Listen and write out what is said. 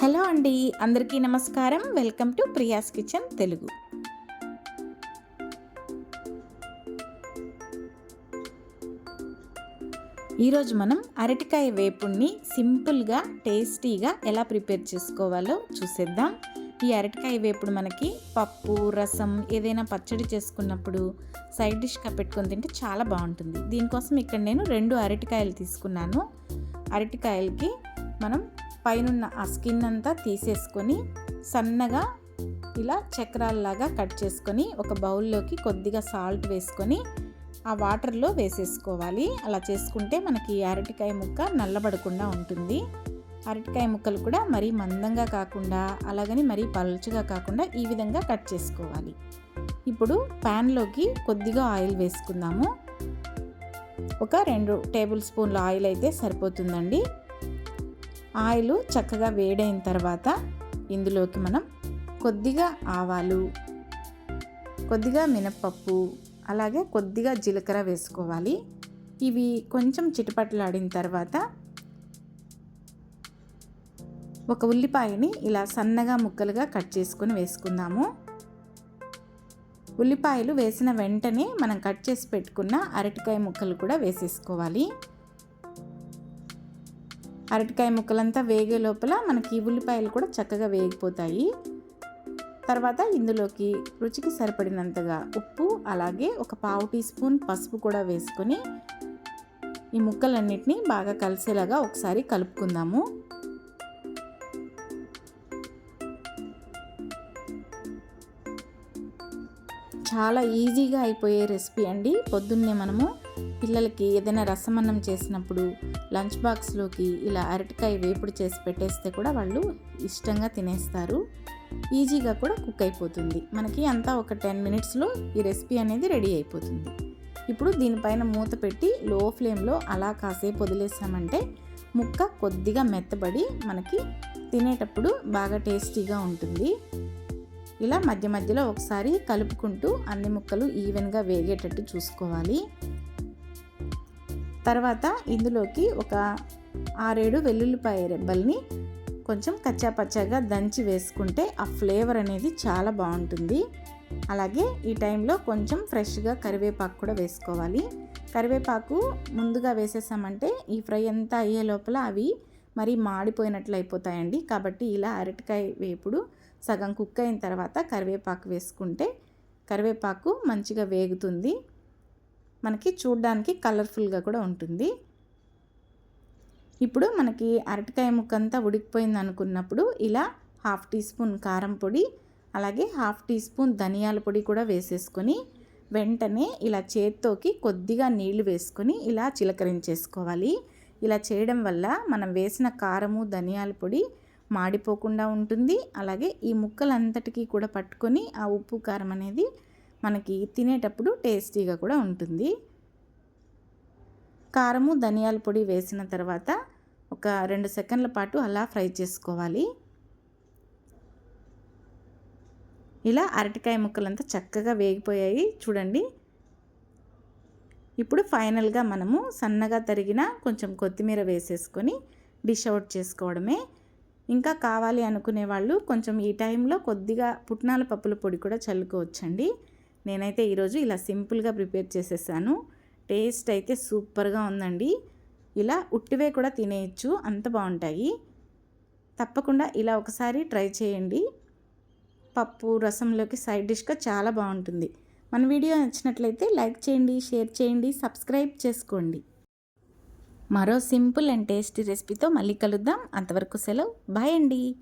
Hello అండి అందరికీ నమస్కారం. Welcome to Priya's kitchen Telugu. ఈరోజు మనం అరటికాయ వేపుణ్ణి సింపుల్గా టేస్టీగా ఎలా ప్రిపేర్ చేసుకోవాలో చూసేద్దాం. ఈ అరటికాయ వేపుడు మనకి పప్పు రసం ఏదైనా పచ్చడి చేసుకున్నప్పుడు సైడ్ డిష్గా పెట్టుకొని తింటే చాలా బాగుంటుంది. దీనికోసం ఇక్కడ నేను రెండు అరటికాయలు తీసుకున్నాను. అరటికాయలకి మనం పైనున్న ఆ స్కిన్ అంతా తీసేసుకొని సన్నగా ఇలా చక్రాల్లాగా కట్ చేసుకొని ఒక బౌల్లోకి కొద్దిగా సాల్ట్ వేసుకొని ఆ వాటర్లో వేసేసుకోవాలి. అలా చేసుకుంటే మనకి అరటికాయ ముక్క నల్లబడకుండా ఉంటుంది. అరటికాయ ముక్కలు కూడా మరీ మందంగా కాకుండా అలాగని మరీ పలుచగా కాకుండా ఈ విధంగా కట్ చేసుకోవాలి. ఇప్పుడు ప్యాన్లోకి కొద్దిగా ఆయిల్ వేసుకుందాము. ఒక రెండు టేబుల్ స్పూన్ల ఆయిల్ అయితే సరిపోతుందండి. ఆయిల్ చక్కగా వేడైన తర్వాత ఇందులోకి మనం కొద్దిగా ఆవాలు కొద్దిగా మినప్పప్పు అలాగే కొద్దిగా జీలకర్ర వేసుకోవాలి. ఇవి కొంచెం చిటపట్లాడిన తర్వాత ఒక ఉల్లిపాయని ఇలా సన్నగా ముక్కలుగా కట్ చేసుకొని వేసుకుందాము. ఉల్లిపాయలు వేసిన వెంటనే మనం కట్ చేసి పెట్టుకున్న అరటికాయ ముక్కలు కూడా వేసేసుకోవాలి. అరటికాయ ముక్కలంతా వేగే లోపల మనకి ఉల్లిపాయలు కూడా చక్కగా వేగిపోతాయి. తర్వాత ఇందులోకి రుచికి సరిపడినంతగా ఉప్పు అలాగే ఒక పావు టీ స్పూన్ పసుపు కూడా వేసుకొని ఈ ముక్కలన్నిటినీ బాగా కలిసేలాగా ఒకసారి కలుపుకుందాము. చాలా ఈజీగా అయిపోయే రెసిపీ అండి. పొద్దున్నే మనము పిల్లలకి ఏదైనా రసమన్నం చేసినప్పుడు లంచ్ బాక్స్లోకి ఇలా అరటికాయ వేపుడు చేసి పెట్టేస్తే కూడా వాళ్ళు ఇష్టంగా తినేస్తారు. ఈజీగా కూడా కుక్ అయిపోతుంది. మనకి అంతా ఒక టెన్ మినిట్స్లో ఈ రెసిపీ అనేది రెడీ అయిపోతుంది. ఇప్పుడు దీనిపైన మూత పెట్టి లో ఫ్లేమ్లో అలా కాసేపు వదిలేసామంటే ముక్క కొద్దిగా మెత్తబడి మనకి తినేటప్పుడు బాగా టేస్టీగా ఉంటుంది. ఇలా మధ్య మధ్యలో ఒకసారి కలుపుకుంటూ అన్ని ముక్కలు ఈవెన్గా వేగేటట్టు చూసుకోవాలి. తర్వాత ఇందులోకి ఒక ఆరేడు వెల్లుల్లిపాయ రెబ్బల్ని కొంచెం కచ్చాపచ్చాగా దంచి వేసుకుంటే ఆ ఫ్లేవర్ అనేది చాలా బాగుంటుంది. అలాగే ఈ టైంలో కొంచెం ఫ్రెష్గా కరివేపాకు కూడా వేసుకోవాలి. కరివేపాకు ముందుగా వేసేసామంటే ఈ ఫ్రై అంతా అయ్యే లోపల అవి మరి మాడిపోయినట్లు అయిపోతాయండి. కాబట్టి ఇలా అరటికాయ వేపుడు సగం కుక్ అయిన తర్వాత కరివేపాకు వేసుకుంటే కరివేపాకు మంచిగా వేగుతుంది. మనకి చూడడానికి కలర్ఫుల్గా కూడా ఉంటుంది. ఇప్పుడు మనకి అరటికాయ ముక్కంతా ఉడికిపోయింది అనుకున్నప్పుడు ఇలా హాఫ్ టీ స్పూన్ కారం పొడి అలాగే హాఫ్ టీ స్పూన్ ధనియాల పొడి కూడా వేసేసుకొని వెంటనే ఇలా చేత్తోకి కొద్దిగా నీళ్ళు వేసుకొని ఇలా చిలకరించేసుకోవాలి. ఇలా చేయడం వల్ల మనం వేసిన కారము ధనియాల పొడి మాడిపోకుండా ఉంటుంది. అలాగే ఈ ముక్కలంతటికీ కూడా పట్టుకొని ఆ ఉప్పు కారం అనేది మనకి తినేటప్పుడు టేస్టీగా కూడా ఉంటుంది. కారము ధనియాల పొడి వేసిన తర్వాత ఒక రెండు సెకండ్ల పాటు అలా ఫ్రై చేసుకోవాలి. ఇలా అరటికాయ ముక్కలంతా చక్కగా వేగిపోయాయి. చూడండి. ఇప్పుడు ఫైనల్గా మనము సన్నగా తరిగిన కొంచెం కొత్తిమీర వేసేసుకొని డిష్ అవుట్ చేసుకోవడమే. ఇంకా కావాలి అనుకునే వాళ్ళు కొంచెం ఈ టైంలో కొద్దిగా పుట్నాల పప్పుల పొడి కూడా చల్లుకోవచ్చండి. నేనైతే ఈరోజు ఇలా సింపుల్గా ప్రిపేర్ చేసేసాను. టేస్ట్ అయితే సూపర్గా ఉందండి. ఇలా ఉట్టివే కూడా తినేయచ్చు. అంత బాగుంటాయి. తప్పకుండా ఇలా ఒకసారి ట్రై చేయండి. పప్పు రసంలోకి సైడ్ డిష్గా చాలా బాగుంటుంది. మన వీడియో నచ్చినట్లయితే లైక్ చేయండి షేర్ చేయండి సబ్స్క్రైబ్ చేసుకోండి. మరో సింపుల్ అండ్ టేస్టీ రెసిపీతో మళ్ళీ కలుద్దాం. అంతవరకు సెలవు. బాయ్ అండి.